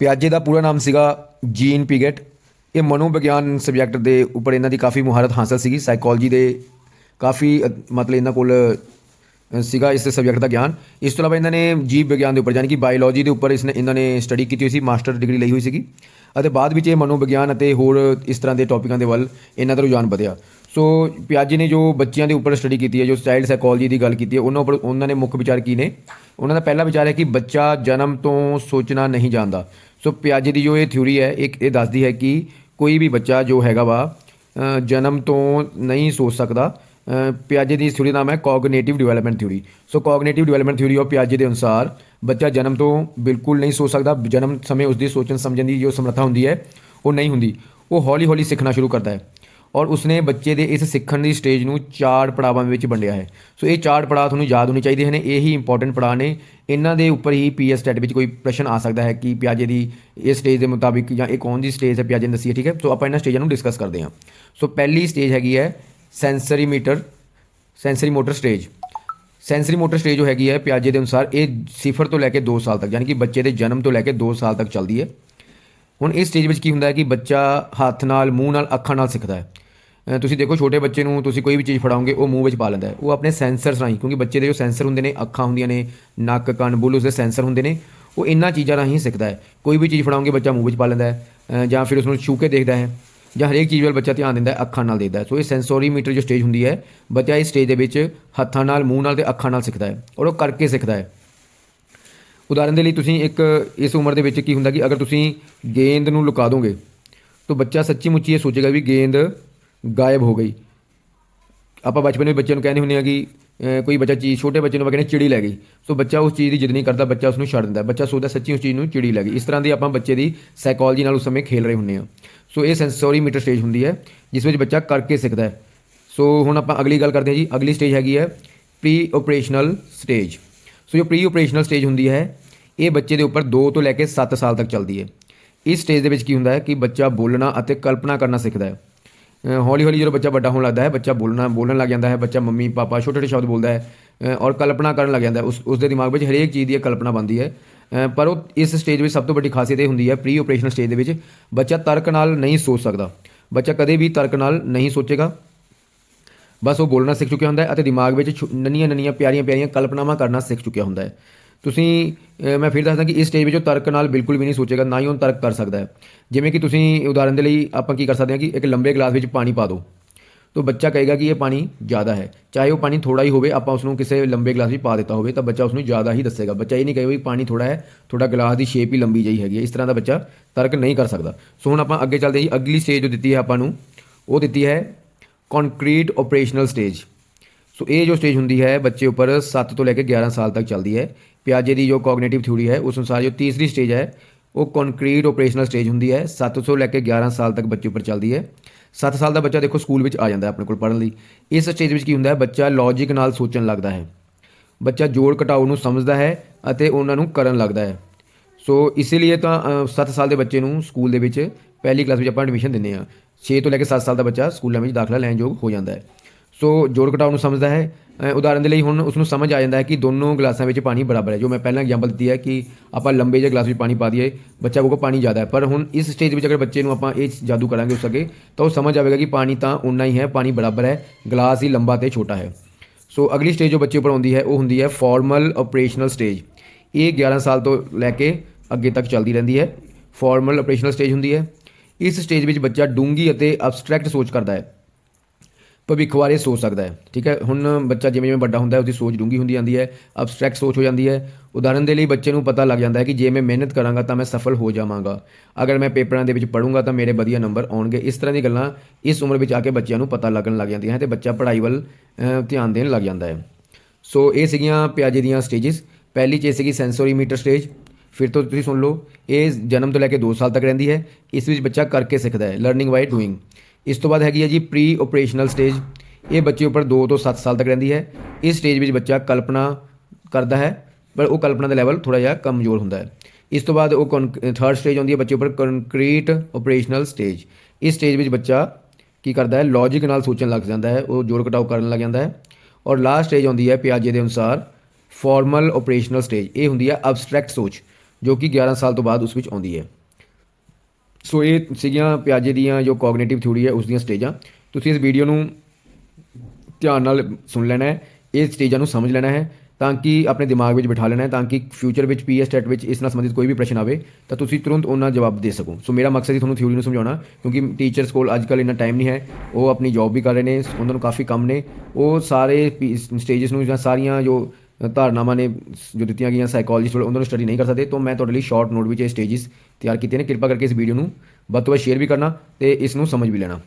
ਪਿਆਜੇ ਦਾ ਪੂਰਾ ਨਾਮ ਸੀਗਾ ਜੀਨ ਪਿਗਟ। ਇਹ ਮਨੋਵਿਗਿਆਨ ਸਬਜੈਕਟ ਦੇ ਉੱਪਰ ਇਹਨਾਂ ਦੀ ਕਾਫੀ ਮੁਹਾਰਤ ਹਾਸਲ ਸੀਗੀ। ਸਾਈਕੋਲੋਜੀ ਦੇ ਕਾਫੀ, ਮਤਲਬ ਇਹਨਾਂ ਕੋਲ ਸੀਗਾ ਇਸ ਸਬਜੈਕਟ ਦਾ ਗਿਆਨ। ਇਸ ਤੋਂ ਇਲਾਵਾ ਇਹਨਾਂ ਨੇ ਜੀਵ ਵਿਗਿਆਨ ਦੇ ਉੱਪਰ, ਯਾਨੀ ਕਿ ਬਾਇਓਲੋਜੀ ਦੇ ਉੱਪਰ ਇਸ ਨੇ ਇਹਨਾਂ ਨੇ ਸਟੱਡੀ ਕੀਤੀ ਹੋਈ ਸੀ ਮਾਸਟਰ ਡਿਗਰੀ ਲਈ ਹੋਈ ਸੀਗੀ। ਅਤੇ ਬਾਅਦ ਵਿੱਚ ਇਹ ਮਨੋਵਿਗਿਆਨ ਅਤੇ ਹੋਰ ਇਸ ਤਰ੍ਹਾਂ ਦੇ ਟੌਪਿਕਾਂ ਦੇ ਵੱਲ ਇਹਨਾਂ ਦਾ ਰੁਝਾਨ ਵਧਿਆ। ਸੋ ਪਿਆਜੀ ਨੇ ਜੋ ਬੱਚਿਆਂ ਦੇ ਉੱਪਰ ਸਟੱਡੀ ਕੀਤੀ ਹੈ, ਜੋ ਚਾਈਲਡ ਸਾਈਕੋਲੋਜੀ ਦੀ ਗੱਲ ਕੀਤੀ ਹੈ, ਉਹਨਾਂ ਉੱਪਰ, ਉਹਨਾਂ ਨੇ ਮੁੱਖ ਵਿਚਾਰ ਕੀ ਨੇ? ਉਹਨਾਂ ਦਾ ਪਹਿਲਾ ਵਿਚਾਰ ਹੈ ਕਿ ਬੱਚਾ ਜਨਮ ਤੋਂ ਸੋਚਣਾ ਨਹੀਂ ਜਾਣਦਾ। ਸੋ ਪਿਆਜੇ ਦੀ ਜੋ ਇਹ ਥਿਊਰੀ ਹੈ, ਇੱਕ ਇਹ ਦੱਸਦੀ ਹੈ ਕਿ ਕੋਈ ਵੀ ਬੱਚਾ ਜੋ ਹੈਗਾ ਵਾ ਜਨਮ ਤੋਂ ਨਹੀਂ ਸੋਚ ਸਕਦਾ। ਪਿਆਜੇ ਦੀ ਥਿਊਰੀ ਨਾਮ ਹੈ cognitive development theory so cognitive development theory of ਪਿਆਜੇ ਦੇ ਅਨੁਸਾਰ ਬੱਚਾ ਜਨਮ ਤੋਂ ਬਿਲਕੁਲ ਨਹੀਂ ਸੋਚ ਸਕਦਾ। ਜਨਮ ਸਮੇਂ ਉਸਦੀ ਸੋਚਣ ਸਮਝਣ ਦੀ ਜੋ ਸਮਰੱਥਾ ਹੁੰਦੀ ਹੈ, ਉਹ ਨਹੀਂ ਹੁੰਦੀ। ਉਹ ਹੌਲੀ ਹੌਲੀ ਸਿੱਖਣਾ ਸ਼ੁਰੂ ਕਰਦਾ ਹੈ। ਔਰ ਉਸਨੇ ਬੱਚੇ ਦੇ ਇਸ ਸਿੱਖਣ ਦੀ ਸਟੇਜ ਨੂੰ ਚਾਰ ਪੜਾਵਾਂ ਵਿੱਚ ਵੰਡਿਆ ਹੈ। ਸੋ ਇਹ ਚਾਰ ਪੜਾਅ ਤੁਹਾਨੂੰ ਯਾਦ ਹੋਣੇ ਚਾਹੀਦੇ ਹਨ। ਇਹ ਹੀ ਇੰਪੋਰਟੈਂਟ ਪੜਾਅ ਨੇ। ਇਹਨਾਂ ਦੇ ਉੱਪਰ ਹੀ ਪੀਐਸ ਸਟੈਟ ਵਿੱਚ ਕੋਈ ਪ੍ਰਸ਼ਨ ਆ ਸਕਦਾ ਹੈ ਕਿ ਪਿਆਜੇ ਦੀ ਇਹ ਸਟੇਜ ਦੇ ਮੁਤਾਬਿਕ ਜਾਂ ਇਹ ਕੌਣ ਦੀ ਸਟੇਜ ਹੈ ਪਿਆਜੇ ਨੇ ਦੱਸੀ ਠੀਕ ਹੈ? ਸੋ ਆਪਾਂ ਇਹਨਾਂ ਸਟੇਜਾਂ ਨੂੰ ਡਿਸਕਸ ਕਰਦੇ ਹਾਂ। ਸੋ ਪਹਿਲੀ ਸਟੇਜ ਹੈਗੀ ਹੈ sensory meter sensory motor stage sensory motor stage ਜੋ ਹੈਗੀ ਹੈ ਪਿਆਜੇ ਦੇ ਅਨੁਸਾਰ। ਇਹ ਸਿਫਰ ਤੋਂ ਲੈ ਕੇ 2 ਸਾਲ ਤੱਕ, ਯਾਨੀ ਕਿ ਬੱਚੇ ਦੇ ਜਨਮ ਤੋਂ ਲੈ ਕੇ 2 ਸਾਲ ਤੱਕ ਚੱਲਦੀ ਹੈ। ਹੁਣ ਇਸ ਸਟੇਜ ਵਿੱਚ ਕੀ ਹੁੰਦਾ ਹੈ ਕਿ ਬੱਚਾ ਹੱਥ ਨਾਲ, ਮੂੰਹ ਨਾਲ, ਅੱਖਾਂ ਨਾਲ ਸਿੱਖਦਾ ਹੈ। ਤੁਸੀਂ ਦੇਖੋ ਛੋਟੇ ਬੱਚੇ ਨੂੰ ਤੁਸੀਂ ਕੋਈ ਵੀ ਚੀਜ਼ ਫੜਾਓਗੇ, ਉਹ ਮੂੰਹ ਵਿੱਚ ਪਾ ਲੈਂਦਾ ਹੈ। ਉਹ ਆਪਣੇ ਸੈਂਸਰਸ ਰਾਹੀਂ, ਕਿਉਂਕਿ ਬੱਚੇ ਦੇ ਜੋ ਸੈਂਸਰ ਹੁੰਦੇ ਨੇ, ਅੱਖਾਂ ਹੁੰਦੀਆਂ ਨੇ, ਨੱਕ, ਕੰਨ, ਬੁੱਲ, ਉਸਦੇ ਸੈਂਸਰ ਹੁੰਦੇ ਨੇ, ਉਹ ਇਹਨਾਂ ਚੀਜ਼ਾਂ ਰਾਹੀਂ ਸਿੱਖਦਾ ਹੈ। ਕੋਈ ਵੀ ਚੀਜ਼ ਫੜਾਓਗੇ, ਬੱਚਾ ਮੂੰਹ ਵਿੱਚ ਪਾ ਲੈਂਦਾ ਹੈ। ਜਾਂ ਫਿਰ ਉਸ ਨੂੰ ਛੂ ਕੇ ਦੇਖਦਾ ਹੈ, ਜਾਂ ਹਰੇਕ ਚੀਜ਼ ਵੱਲ ਬੱਚਾ ਧਿਆਨ ਦਿੰਦਾ ਹੈ, ਅੱਖਾਂ ਨਾਲ ਦੇਖਦਾ ਹੈ। ਸੋ ਇਹ ਸੈਂਸੋਰੀ ਮੀਟਰ ਜੋ ਸਟੇਜ ਹੁੰਦੀ ਹੈ, ਬੱਚਾ ਇਸ ਸਟੇਜ ਦੇ ਵਿੱਚ ਹੱਥਾਂ ਨਾਲ, ਮੂੰਹ ਨਾਲ ਤੇ ਅੱਖਾਂ ਨਾਲ ਸਿੱਖਦਾ ਹੈ ਔਰ ਉਹ ਕਰਕੇ ਸਿੱਖਦਾ ਹੈ। ਉਦਾਹਰਨ ਦੇ ਲਈ ਤੁਸੀਂ ਇੱਕ ਇਸ ਉਮਰ ਦੇ ਵਿੱਚ ਕੀ ਹੁੰਦਾ ਕਿ ਅਗਰ ਤੁਸੀਂ ਗੇਂਦ ਨੂੰ ਲੁਕਾ ਦੋਗੇ, ਤਾਂ ਬੱਚਾ ਸੱਚੀ ਮੁੱਚੀ ਇਹ ਸੋਚੇਗਾ ਵੀ ਗੇਂਦ ਗਾਇਬ ਹੋ ਗਈ। ਆਪਾਂ ਬਚਪਨ ਵਿੱਚ ਬੱਚਿਆਂ ਨੂੰ ਕਹਿੰਦੇ ਹੁੰਦੇ ਆ ਕਿ ਕੋਈ ਬੱਚਾ ਚੀਜ਼ ਛੋਟੇ ਬੱਚੇ ਨੂੰ ਆਪਾਂ ਕਹਿੰਦੇ ਚਿੜੀ ਲੈ ਗਈ। ਸੋ ਬੱਚਾ ਉਸ ਚੀਜ਼ ਦੀ ਜਿੱਦ ਨਹੀਂ ਕਰਦਾ, ਬੱਚਾ ਉਸ ਨੂੰ ਛੱਡ ਦਿੰਦਾ। ਬੱਚਾ ਸੋਚਦਾ ਸੱਚੀ ਉਸ ਚੀਜ਼ ਨੂੰ ਚਿੜੀ ਲੈ ਗਈ। ਇਸ ਤਰ੍ਹਾਂ ਦੀ ਆਪਾਂ ਬੱਚੇ ਦੀ ਸਾਈਕੋਲੋਜੀ ਨਾਲ ਉਸ ਸਮੇਂ ਖੇਲ ਰਹੇ ਹੁੰਦੇ ਆ ਸੋ ਇਹ ਸੈਂਸੋਰੀ ਮੀਟਰ ਸਟੇਜ ਹੁੰਦੀ ਹੈ, ਜਿਸ ਵਿੱਚ ਬੱਚਾ ਕਰਕੇ ਸਿੱਖਦਾ ਹੈ। ਸੋ ਹੁਣ ਆਪਾਂ ਅਗਲੀ ਗੱਲ ਕਰਦੇ ਹਾਂ ਜੀ। ਅਗਲੀ ਸਟੇਜ ਹੈਗੀ ਹੈ ਪ੍ਰੀ ਆਪਰੇਸ਼ਨਲ ਸਟੇਜ ਸੋ ਜੋ ਪ੍ਰੀ ਆਪਰੇਸ਼ਨਲ ਸਟੇਜ ਹੁੰਦੀ ਹੈ, ਇਹ ਬੱਚੇ ਦੇ ਉੱਪਰ 2 ਤੋਂ ਲੈ ਕੇ 7 ਸਾਲ ਤੱਕ ਚੱਲਦੀ ਹੈ। ਇਸ ਸਟੇਜ ਦੇ ਵਿੱਚ ਕੀ ਹੁੰਦਾ ਹੈ ਕਿ ਬੱਚਾ ਬੋਲਣਾ ਅਤੇ ਕਲਪਨਾ ਕਰਨਾ ਸਿੱਖਦਾ ਹੈ। ਹੌਲੀ ਹੌਲੀ ਜਦੋਂ ਬੱਚਾ ਵੱਡਾ ਹੋਣ ਲੱਗਦਾ ਹੈ, ਬੱਚਾ ਬੋਲਣਾ, ਬੋਲਣ ਲੱਗ ਜਾਂਦਾ ਹੈ, ਬੱਚਾ ਮੰਮੀ, ਪਾਪਾ ਛੋਟੇ ਛੋਟੇ ਸ਼ਬਦ ਬੋਲਦਾ ਹੈ ਔਰ ਕਲਪਨਾ ਕਰਨ ਲੱਗ ਜਾਂਦਾ ਹੈ, ਉਸ ਉਸ ਦੇ ਦਿਮਾਗ ਵਿੱਚ ਹਰੇਕ ਚੀਜ਼ ਦੀ ਇੱਕ ਕਲਪਨਾ ਬਣਦੀ ਹੈ। ਪਰ ਉਹ ਇਸ ਸਟੇਜ ਵਿੱਚ ਸਭ ਤੋਂ ਵੱਡੀ ਖਾਸੀਅਤ ਇਹ ਹੁੰਦੀ ਹੈ ਪ੍ਰੀ ਆਪਰੇਸ਼ਨਲ ਸਟੇਜ ਦੇ ਵਿੱਚ ਬੱਚਾ ਤਰਕ ਨਾਲ ਨਹੀਂ ਸੋਚ ਸਕਦਾ। ਬੱਚਾ ਕਦੇ ਵੀ ਤਰਕ ਨਾਲ ਨਹੀਂ ਸੋਚੇਗਾ। ਬਸ ਉਹ ਬੋਲਣਾ ਸਿੱਖ ਚੁੱਕਿਆ ਹੁੰਦਾ ਹੈ ਅਤੇ ਦਿਮਾਗ ਵਿੱਚ ਛੋ- ਨੰਨੀਆਂ ਨੰਨੀਆਂ ਪਿਆਰੀਆਂ ਪਿਆਰੀਆਂ ਕਲਪਨਾਵਾਂ ਕਰਨਾ ਸਿੱਖ ਚੁੱਕਿਆ ਹੁੰਦਾ ਹੈ। ਤੁਸੀਂ ਮੈਂ ਫਿਰ ਦੱਸਦਾ ਕਿ ਇਸ ਸਟੇਜ ਵਿੱਚ ਉਹ ਤਰਕ ਨਾਲ ਬਿਲਕੁਲ ਵੀ ਨਹੀਂ ਸੋਚੇਗਾ, ਨਾ ਹੀ ਉਹ ਤਰਕ ਕਰ ਸਕਦਾ ਹੈ। ਜਿਵੇਂ ਕਿ ਤੁਸੀਂ ਉਦਾਹਰਨ ਦੇ ਲਈ ਆਪਾਂ ਕੀ ਕਰ ਸਕਦੇ ਹਾਂ ਕਿ ਇੱਕ ਲੰਬੇ ਗਲਾਸ ਵਿੱਚ ਪਾਣੀ ਪਾ ਦਿਓ। ਤਾਂ ਬੱਚਾ ਕਹੇਗਾ ਕਿ ਇਹ ਪਾਣੀ ਜ਼ਿਆਦਾ ਹੈ। ਚਾਹੇ ਉਹ ਪਾਣੀ ਥੋੜਾ ਹੀ ਹੋਵੇ, ਆਪਾਂ ਉਸ ਨੂੰ ਕਿਸੇ ਲੰਬੇ ਗਲਾਸ ਵਿੱਚ ਪਾ ਦਿੱਤਾ ਹੋਵੇ, ਤਾਂ ਬੱਚਾ ਉਸ ਨੂੰ ਜ਼ਿਆਦਾ ਹੀ ਦੱਸੇਗਾ। ਬੱਚਾ ਇਹ ਨਹੀਂ ਕਹੇਗਾ ਵੀ ਪਾਣੀ ਥੋੜਾ ਹੈ ਤੁਹਾਡਾ ਗਲਾਸ ਦੀ ਸ਼ੇਪ ਹੀ ਲੰਬੀ ਜਿਹੀ ਹੈਗੀ ਹੈ। ਇਸ ਤਰ੍ਹਾਂ ਦਾ ਬੱਚਾ ਤਰਕ ਨਹੀਂ ਕਰ ਸਕਦਾ। ਸੋ ਹੁਣ ਆਪਾਂ ਅੱਗੇ ਚੱਲਦੇ ਹਾਂ ਅਗਲੀ ਸਟੇਜ ਜੋ ਦਿੱਤੀ ਹੈ ਆਪਾਂ ਨੂੰ, ਉਹ ਦਿੱਤੀ ਹੈ ਕੰਕਰੀਟ ਆਪਰੇਸ਼ਨਲ ਸਟੇਜ ਸੋ ਇਹ ਜੋ ਸਟੇਜ ਹੁੰਦੀ ਹੈ ਬੱਚੇ ਉੱਪਰ 7 ਤੋਂ ਲੈ ਕੇ 11 ਸਾਲ ਤੱਕ ਚੱਲਦੀ ਹੈ। ਪਿਆਜੇ ਦੀ ਜੋ ਕੋਗਨੀਟਿਵ ਥਿਊਰੀ ਹੈ, ਉਸ ਅਨੁਸਾਰ ਜੋ ਤੀਸਰੀ ਸਟੇਜ ਹੈ, ਉਹ ਕੰਕਰੀਟ ਆਪਰੇਸ਼ਨਲ ਸਟੇਜ ਹੁੰਦੀ ਹੈ। 7 ਤੋਂ ਲੈ ਕੇ 11 ਸਾਲ ਤੱਕ ਬੱਚੇ ਉੱਪਰ ਚੱਲਦੀ ਹੈ। 7 ਸਾਲ ਦਾ ਬੱਚਾ ਦੇਖੋ ਸਕੂਲ ਵਿੱਚ ਆ ਜਾਂਦਾ ਆਪਣੇ ਕੋਲ ਪੜ੍ਹਨ ਲਈ। ਇਸ ਸਟੇਜ ਵਿੱਚ ਕੀ ਹੁੰਦਾ ਹੈ, ਬੱਚਾ ਲੌਜੀਕ ਨਾਲ ਸੋਚਣ ਲੱਗਦਾ ਹੈ। ਬੱਚਾ ਜੋੜ ਘਟਾਓ ਨੂੰ ਸਮਝਦਾ ਹੈ ਅਤੇ ਉਹਨਾਂ ਨੂੰ ਕਰਨ ਲੱਗਦਾ ਹੈ। ਸੋ ਇਸੇ ਲਈ ਤਾਂ 7 ਸਾਲ ਦੇ ਬੱਚੇ ਨੂੰ ਸਕੂਲ ਦੇ ਵਿੱਚ ਪਹਿਲੀ ਕਲਾਸ ਵਿੱਚ ਆਪਾਂ ਐਡਮਿਸ਼ਨ ਦਿੰਦੇ ਹਾਂ। 6 ਤੋਂ ਲੈ ਕੇ 7 ਸਾਲ ਦਾ ਬੱਚਾ ਸਕੂਲਾਂ ਵਿੱਚ ਦਾਖਲਾ ਲੈਣ ਯੋਗ ਹੋ ਜਾਂਦਾ ਹੈ। ਸੋ ਜੋੜ ਘਟਾਓ ਨੂੰ ਸਮਝਦਾ ਹੈ। ਅ, ਉਦਾਹਰਨ ਦੇ ਲਈ ਹੁਣ ਉਸ ਨੂੰ ਸਮਝ ਆ ਜਾਂਦਾ ਹੈ ਕਿ ਦੋਨੋਂ ਗਲਾਸਾਂ ਵਿੱਚ ਪਾਣੀ ਬਰਾਬਰ ਹੈ। ਜੋ ਮੈਂ ਪਹਿਲਾਂ ਐਗਜ਼ਾਮਪਲ ਦਿੱਤੀ ਹੈ ਕਿ ਆਪਾਂ ਲੰਬੇ ਜਿਹੇ ਗਲਾਸ ਵਿੱਚ ਪਾਣੀ ਪਾ ਦਈਏ ਬੱਚਾ ਕੋਲ ਪਾਣੀ ਜ਼ਿਆਦਾ ਹੈ। ਪਰ ਹੁਣ ਇਸ ਸਟੇਜ ਵਿੱਚ ਅਗਰ ਬੱਚੇ ਨੂੰ ਆਪਾਂ ਇਹ ਜਾਦੂ ਕਰਾਂਗੇ ਉਸ ਅੱਗੇ ਤਾਂ ਉਹ ਸਮਝ ਆਵੇਗਾ ਕਿ ਪਾਣੀ ਤਾਂ ਉਨਾ ਹੀ ਹੈ ਪਾਣੀ ਬਰਾਬਰ ਹੈ ਗਲਾਸ ਹੀ ਲੰਬਾ ਤੇ ਛੋਟਾ ਹੈ। ਸੋ ਅਗਲੀ ਸਟੇਜ ਜੋ ਬੱਚੇ ਉੱਪਰ ਆਉਂਦੀ ਹੈ ਉਹ ਹੁੰਦੀ ਹੈ ਫਾਰਮਲ ਆਪਰੇਸ਼ਨਲ ਸਟੇਜ ਇਹ 11 ਸਾਲ ਤੋਂ ਲੈ ਕੇ ਅੱਗੇ ਤੱਕ ਚੱਲਦੀ ਰਹਿੰਦੀ ਹੈ। ਫਾਰਮਲ ਆਪਰੇਸ਼ਨਲ ਸਟੇਜ ਹੁੰਦੀ ਹੈ। ਇਸ ਸਟੇਜ ਵਿੱਚ ਬੱਚਾ ਡੂੰਗੀ ਅਤੇ ਅਬਸਟਰੈਕਟ ਸੋਚ ਕਰਦਾ ਹੈ। ਭਵਿੱਖ ਬਾਰੇ ਸੋਚ ਸਕਦਾ ਹੈ, ਠੀਕ ਹੈ? ਹੁਣ ਬੱਚਾ ਜਿਵੇਂ ਜਿਵੇਂ ਵੱਡਾ ਹੁੰਦਾ ਹੈ, ਉਹਦੀ ਸੋਚ ਡੂੰਗੀ ਹੁੰਦੀ ਜਾਂਦੀ ਹੈ ਅਬਸਟਰੈਕਟ ਸੋਚ ਹੋ ਜਾਂਦੀ ਹੈ। ਉਦਾਹਰਨ ਦੇ ਲਈ ਬੱਚੇ ਨੂੰ ਪਤਾ ਲੱਗ ਜਾਂਦਾ ਹੈ ਕਿ ਜੇ ਮੈਂ ਮਿਹਨਤ ਕਰਾਂਗਾ ਤਾਂ ਮੈਂ ਸਫਲ ਹੋ ਜਾਵਾਂਗਾ। ਅਗਰ ਮੈਂ ਪੇਪਰਾਂ ਦੇ ਵਿੱਚ ਪੜੂੰਗਾ ਤਾਂ ਮੇਰੇ ਵਧੀਆ ਨੰਬਰ ਆਉਣਗੇ। ਇਸ ਤਰ੍ਹਾਂ ਦੀ ਗੱਲਾਂ ਇਸ ਉਮਰ ਵਿੱਚ ਆ ਕੇ ਬੱਚਿਆਂ ਨੂੰ ਪਤਾ ਲੱਗਣ ਲੱਗ ਜਾਂਦੀਆਂ ਹੈ ਤੇ ਬੱਚਾ ਪੜ੍ਹਾਈ ਵੱਲ ਧਿਆਨ ਦੇਣ ਲੱਗ ਜਾਂਦਾ ਹੈ। ਸੋ ਇਹ ਸੀਗੀਆਂ ਪਿਆਜੇ ਦੀਆਂ ਸਟੇजेस ਪਹਿਲੀ ਚੀਜ਼ ਸੀਗੀ ਸੈਂਸੋਰੀ ਮੀਟਰ ਸਟੇਜ ਫਿਰ ਤੋਂ ਤੁਸੀਂ ਸੁਣ ਲਓ, ਇਹ ਜਨਮ ਤੋਂ ਲੈ ਕੇ 2 ਸਾਲ ਤੱਕ ਰਹਿੰਦੀ ਹੈ, ਇਸ ਵਿੱਚ ਬੱਚਾ ਕਰਕੇ ਸਿੱਖਦਾ ਹੈ ਲਰਨਿੰਗ ਬਾਈ ਡੂਇੰਗ ਇਸ ਤੋਂ ਬਾਅਦ ਹੈਗੀ ਹੈ ਜੀ ਪ੍ਰੀ ਆਪਰੇਸ਼ਨਲ ਸਟੇਜ ਇਹ ਬੱਚੇ ਉੱਪਰ 2 ਤੋਂ 7 ਸਾਲ ਤੱਕ ਰਹਿੰਦੀ ਹੈ। ਇਸ ਸਟੇਜ ਵਿੱਚ ਬੱਚਾ ਕਲਪਨਾ ਕਰਦਾ ਹੈ, ਪਰ ਉਹ ਕਲਪਨਾ ਦਾ ਲੈਵਲ ਥੋੜਾ ਜਿਹਾ ਕਮਜ਼ੋਰ ਹੁੰਦਾ ਹੈ। ਇਸ ਤੋਂ ਬਾਅਦ ਉਹ ਥਰਡ ਸਟੇਜ ਆਉਂਦੀ ਹੈ ਬੱਚੇ ਉੱਪਰ ਕੰਕਰੀਟ ਆਪਰੇਸ਼ਨਲ ਸਟੇਜ ਇਸ ਸਟੇਜ ਵਿੱਚ ਬੱਚਾ ਕੀ ਕਰਦਾ ਹੈ ਲੌਜੀਕ ਨਾਲ ਸੋਚਣ ਲੱਗ ਜਾਂਦਾ ਹੈ, ਉਹ ਜੋੜ ਘਟਾਓ ਕਰਨ ਲੱਗ ਜਾਂਦਾ ਹੈ। ਔਰ ਲਾਸਟ ਸਟੇਜ ਆਉਂਦੀ ਹੈ ਪਿਆਜੇ ਦੇ ਅਨੁਸਾਰ ਫਾਰਮਲ ਆਪਰੇਸ਼ਨਲ ਸਟੇਜ ਇਹ ਹੁੰਦੀ ਹੈ ਅਬਸਟਰੈਕਟ ਸੋਚ। ਜੋ ਕਿ 11 ਸਾਲ ਤੋਂ ਬਾਅਦ ਉਸ ਵਿੱਚ ਆਉਂਦੀ ਹੈ। ਸੋ ਇਹ ਸੀਗੀਆਂ ਪਿਆਜੇ ਦੀਆਂ ਜੋ ਕੋਗਨੀਟਿਵ ਥਿਊਰੀ ਹੈ, ਉਸ ਦੀਆਂ ਸਟੇਜਾਂ ਤੁਸੀਂ ਇਸ ਵੀਡੀਓ ਨੂੰ ਧਿਆਨ ਨਾਲ ਸੁਣ ਲੈਣਾ ਹੈ, ਇਹ ਸਟੇਜਾਂ ਨੂੰ ਸਮਝ ਲੈਣਾ ਹੈ, ਤਾਂ ਕਿ ਆਪਣੇ ਦਿਮਾਗ ਵਿੱਚ ਬਿਠਾ ਲੈਣਾ ਹੈ, ਤਾਂ ਕਿ ਫਿਊਚਰ ਵਿੱਚ ਪੀਐਸ ਟੈਟ ਵਿੱਚ ਇਸ ਨਾਲ ਸੰਬੰਧਿਤ ਕੋਈ ਵੀ ਪ੍ਰਸ਼ਨ ਆਵੇ, ਤਾਂ ਤੁਸੀਂ ਤੁਰੰਤ ਉਹਨਾਂ ਜਵਾਬ ਦੇ ਸਕੋ। ਸੋ ਮੇਰਾ ਮਕਸਦ ਹੀ ਤੁਹਾਨੂੰ ਥਿਊਰੀ ਨੂੰ ਸਮਝਾਉਣਾ, ਕਿਉਂਕਿ ਟੀਚਰਸ ਕੋਲ ਅੱਜ ਕੱਲ੍ਹ ਇੰਨਾ ਟਾਈਮ ਨਹੀਂ ਹੈ, ਉਹ ਆਪਣੀ ਜੌਬ ਵੀ ਕਰ ਰਹੇ ਨੇ, ਉਹਨਾਂ ਨੂੰ ਕਾਫੀ ਕੰਮ ਨੇ, ਉਹ ਸਾਰੇ ਸਟੇਜਸ ਨੂੰ ਜਾਂ ਸਾਰੀਆਂ ਜੋ ਧਾਰਨਾਵਾਂ ਨੇ ਜੋ ਦਿੱਤੀਆਂ ਗਈਆਂ ਸਾਈਕੋਲੋਜਿਸਟ ਵੱਲੋਂ, ਉਹਨਾਂ ਨੂੰ ਸਟੱਡੀ ਨਹੀਂ ਕਰ ਸਕਦੇ, ਤਾਂ ਮੈਂ ਤੁਹਾਡੇ ਲਈ ਸ਼ਾਰਟ ਨੋਟ ਵਿੱਚ ਇਹ ਸਟੇਜਸ ਤਿਆਰ ਕੀਤੇ ਨੇ। ਕਿਰਪਾ ਕਰਕੇ ਇਸ ਵੀਡੀਓ ਨੂੰ ਵੱਧ ਤੋਂ ਵੱਧ ਸ਼ੇਅਰ ਵੀ ਕਰਨਾ ਤੇ ਇਸ ਨੂੰ ਸਮਝ ਵੀ ਲੈਣਾ।